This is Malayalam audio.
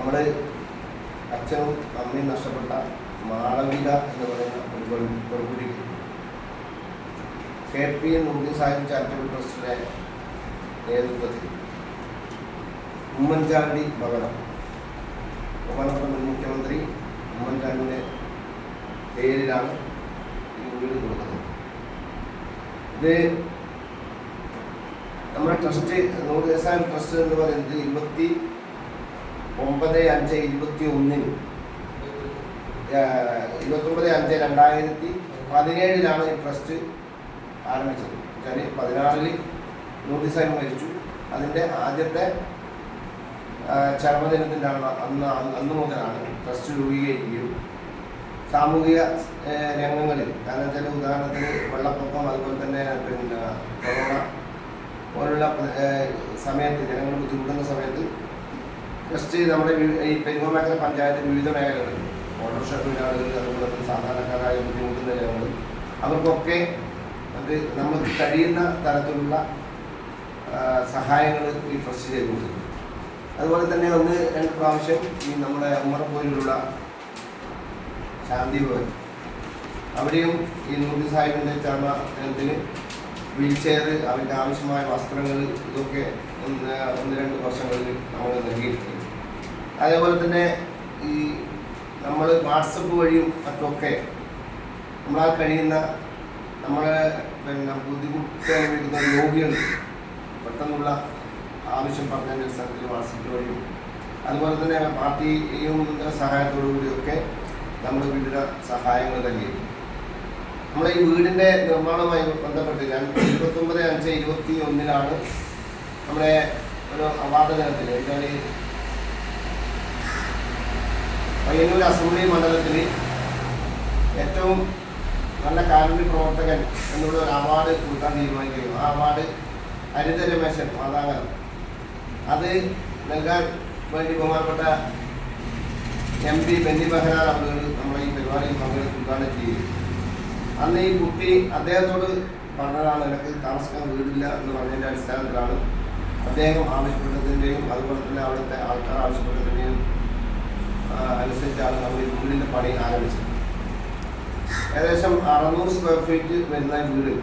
നമ്മൾ അച്ഛനും അമ്മയും നഷ്ടപ്പെട്ട മാളവിക എന്ന് പറയുന്ന ഒരു പെൺ- പെൺകുട്ടിക്ക് K P N Urdu Sahib charitable ട്രസ്റ്റിലെ നേതൃത്വത്തിൽ ഉമ്മൻചാണ്ടി ഭവനം. ബഹുമാനപ്പെട്ട മുൻ മുഖ്യമന്ത്രി ഉമ്മൻചാണ്ടിന്റെ പേരിലാണ് ഈ വീട് കൊടുക്കുന്നത്. ഇത് നമ്മുടെ ട്രസ്റ്റ് നൂറ് ദിവസം ട്രസ്റ്റ് എന്ന് പറയുന്നത് ഇരുപത്തി ഒമ്പത് അഞ്ച് ഇരുപത്തി ഒന്നിന് ഇരുപത്തൊമ്പത് അഞ്ച് രണ്ടായിരത്തി പതിനേഴിലാണ് ഈ ട്രസ്റ്റ് ആരംഭിച്ചത്. വെച്ചാൽ പതിനാറിൽ നൂറ്റിസായി മരിച്ചു. അതിന്റെ ആദ്യത്തെ ചരമദിനത്തിന്റെ അന്ന് അന്ന് മുതലാണ് ട്രസ്റ്റ് രൂപീകരിക്കുകയും സാമൂഹിക രംഗങ്ങളിൽ കാരണം വെച്ചാൽ ഉദാഹരണത്തിന് വെള്ളപ്പൊക്കം അതുപോലെ തന്നെ പിന്നെ കൊറോണ പോലുള്ള സമയത്ത് ജനങ്ങൾ ബുദ്ധിമുട്ടുന്ന സമയത്ത് ട്രസ്റ്റ് നമ്മുടെ ഈ പെരുമാമേഖല പഞ്ചായത്ത് വിവിധ മേഖലകളിൽ ഓട്ടോറിക്ഷ തൊഴിലാളികൾ അതുപോലെ തന്നെ സാധാരണക്കാരായ ബുദ്ധിമുട്ടുന്ന ജനങ്ങൾ അവർക്കൊക്കെ അത് നമുക്ക് കഴിയുന്ന തരത്തിലുള്ള സഹായങ്ങൾ ഈ ട്രസ്റ്റ് ചെയ്തു കൊടുക്കുന്നു അതുപോലെ തന്നെ ഒന്ന് രണ്ട് പ്രാവശ്യം ഈ നമ്മുടെ ഉമ്മറപ്പോലുള്ള ശാന്തി ഭവൻ അവിടെയും ഈ നൂറ്റി സാഹിബിന്റെ ചർമ്മത്തിന് വീൽ ചെയർ അവന്റെ ആവശ്യമായ വസ്ത്രങ്ങൾ ഇതൊക്കെ ഒന്ന് ഒന്ന് രണ്ട് വർഷങ്ങളിൽ നമ്മൾ നൽകിയിട്ടുണ്ട്. അതേപോലെ തന്നെ ഈ നമ്മൾ വാട്സപ്പ് വഴിയും മറ്റുമൊക്കെ നമ്മളാൽ കഴിയുന്ന നമ്മളെ പിന്നെ ബുദ്ധിമുട്ടുന്ന രോഗികൾ പെട്ടെന്നുള്ള ആവശ്യം പറഞ്ഞതിന്റെ അടിസ്ഥാനത്തിൽ വാട്സപ്പ് വഴിയും അതുപോലെ തന്നെ പാർട്ടിയും സഹായത്തോടു കൂടിയൊക്കെ നമ്മൾ വീടിന്റെ സഹായങ്ങൾ നൽകിയിരുന്നു നമ്മളെ ഈ വീടിന്റെ നിർമ്മാണവുമായി ബന്ധപ്പെട്ട് ഞാൻ ഇരുപത്തൊമ്പത് അഞ്ച് ഇരുപത്തി ഒന്നിലാണ് നമ്മുടെ ഒരു അവാർഡ് ദിനത്തിൽ എന്നാൽ പയ്യന്നൂർ അസംബ്ലി മണ്ഡലത്തിൽ ഏറ്റവും നല്ല കാരുണ്യ പ്രവർത്തകൻ എന്നുള്ള ഒരു അവാർഡ് കൊടുക്കാൻ തീരുമാനിക്കുന്നു. ആ അവാർഡ് ഹരിത രമേശൻ മാതാങ്കരം അത് നൽകാൻ വേണ്ടി ബഹുമാനപ്പെട്ട എം പി ബെന്നി ബെഹനാൻ അവർ നമ്മളെ ഈ പരിപാടിയിൽ പങ്കെടുത്ത് ഉദ്ഘാടനം ചെയ്യും അന്ന് ഈ കുട്ടി അദ്ദേഹത്തോട് പറഞ്ഞതാണ് എനിക്ക് താമസിക്കാൻ വീടില്ല എന്ന് പറഞ്ഞതിന്റെ അടിസ്ഥാനത്തിലാണ് അദ്ദേഹം ആവശ്യപ്പെട്ടതിന്റെയും അതുപോലെ തന്നെ അവിടുത്തെ ആൾക്കാർ ആവശ്യപ്പെട്ടതിന്റെയും ആ, ഈ വീടിന്റെ പണി ആരംഭിച്ചത്. ഏകദേശം അറുന്നൂറ് സ്ക്വയർ ഫീറ്റ് വരുന്ന വീട്.